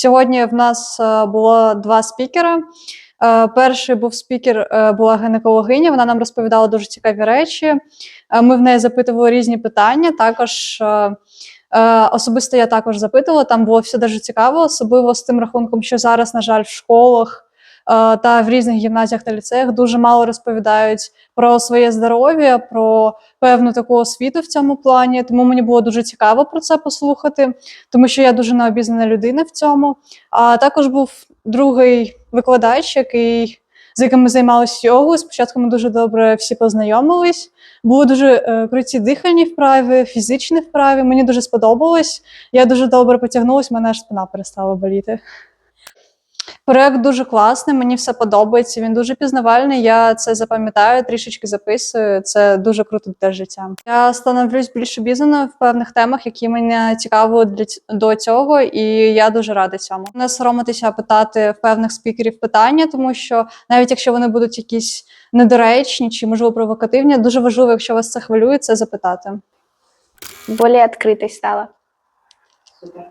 Сьогодні в нас е, було два спікери. Е, Перший був спікер, е, була гінекологиня. Вона нам розповідала дуже цікаві речі. Ми в неї запитували різні питання. Також особисто я також запитувала. Там було все дуже цікаво, особливо з тим рахунком, що зараз, на жаль, в школах та в різних гімназіях та ліцеях дуже мало розповідають про своє здоров'я, про певну таку освіту в цьому плані. Тому мені було дуже цікаво про це послухати, тому що я дуже необізнана людина в цьому. А також був другий викладач, який. З яким ми займалися йогою. Спочатку ми дуже добре всі познайомились. Були дуже е, круті дихальні вправи, фізичні вправи. Мені дуже сподобалось. Я дуже добре потягнулась, мене аж спина перестала боліти. Проект дуже класний, мені все подобається. Він дуже пізнавальний. Я це запам'ятаю, трішечки записую. Це дуже круто для життя. Я становлюсь більш обізнаною в певних темах, які мене цікавили для до цього, і я дуже рада цьому. Не соромитися питати в певних спікерів питання, тому що навіть якщо вони будуть якісь недоречні чи можливо провокативні, дуже важливо, якщо вас це хвилює, це запитати. более открытой стала. Супер.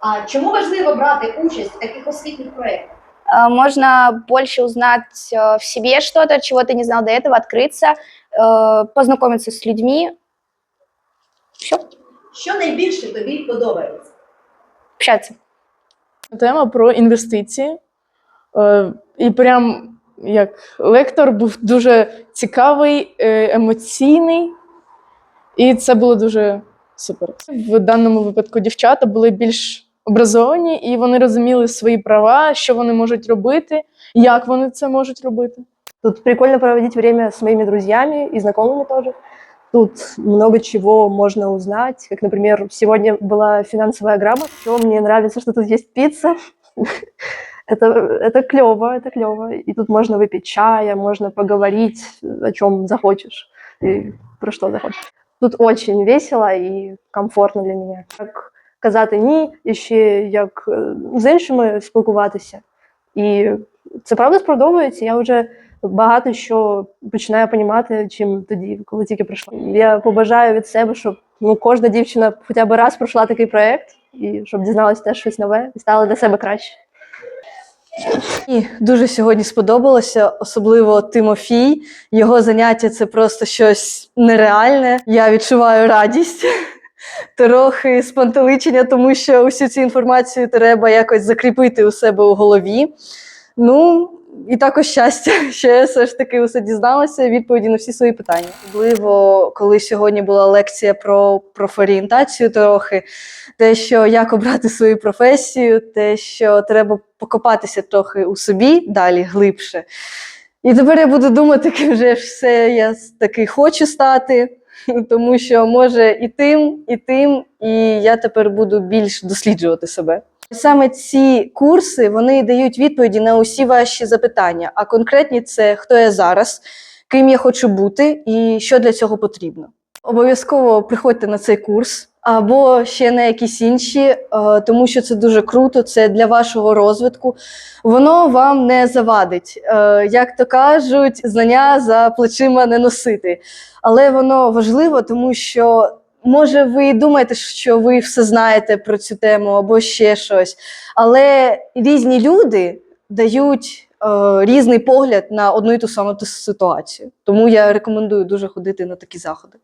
А чому важливо брати участь в таких освітніх проєктах? Э, Можно больше узнать э, в себе что-то, чего ты не знал до этого, открыться, э, познакомиться с людьми. Все, Що найбільше тобі подобається? общаться. Тема про інвестиції. Е, І прям як лектор був дуже цікавий, е, емоційний, і це було дуже супер. В даному випадку дівчата були більш образовані, і вони розуміли свої права, що вони можуть робити, як вони це можуть робити. Тут прикольно проводить время с моими друзьями и знакомыми тоже. Тут много чего можно узнать. Как, например, сегодня была финансовая грамота. Еще мне нравится, что тут есть пицца. Это, это клево, это клево. И тут можно выпить чая, можно поговорить о чем захочешь и про что захочешь. Тут очень весело и комфортно для меня. Як казати ні, і ще як е, з іншими спілкуватися. І це правда сподобається. Я вже багато що починаю понімати, чим тоді, коли тільки прийшла. Я побажаю від себе, щоб ну, кожна дівчина хоча б раз пройшла такий проєкт, і щоб дізналась теж щось нове і стала для себе краще. Мені дуже сьогодні сподобалося, особливо Тимофій. Його заняття це просто щось нереальне. Я відчуваю радість, трохи спантеличення, тому що усю цю інформацію треба якось закріпити у себе у голові. Ну, і також щастя, що я все ж таки усе дізналася, відповіді на всі свої питання. Особливо, коли сьогодні була лекція про профорієнтацію трохи, те, що як обрати свою професію, те, що треба покопатися трохи у собі далі глибше. І тепер я буду думати, ким же все я таки хочу стати, тому що може і тим, і тим, і я тепер буду більш досліджувати себе. Саме ці курси вони дають відповіді на усі ваші запитання. А конкретні це хто я зараз, ким я хочу бути і що для цього потрібно. Обов'язково приходьте на цей курс або ще на якісь інші, е, тому що це дуже круто, це для вашого розвитку. Воно вам не завадить. Е, Як то кажуть, знання за плечима не носити. Але воно важливо, тому що може ви думаєте, що ви все знаєте про цю тему або ще щось, але різні люди дають е, різний погляд на одну і ту саму ситуацію. Тому я рекомендую дуже ходити на такі заходи.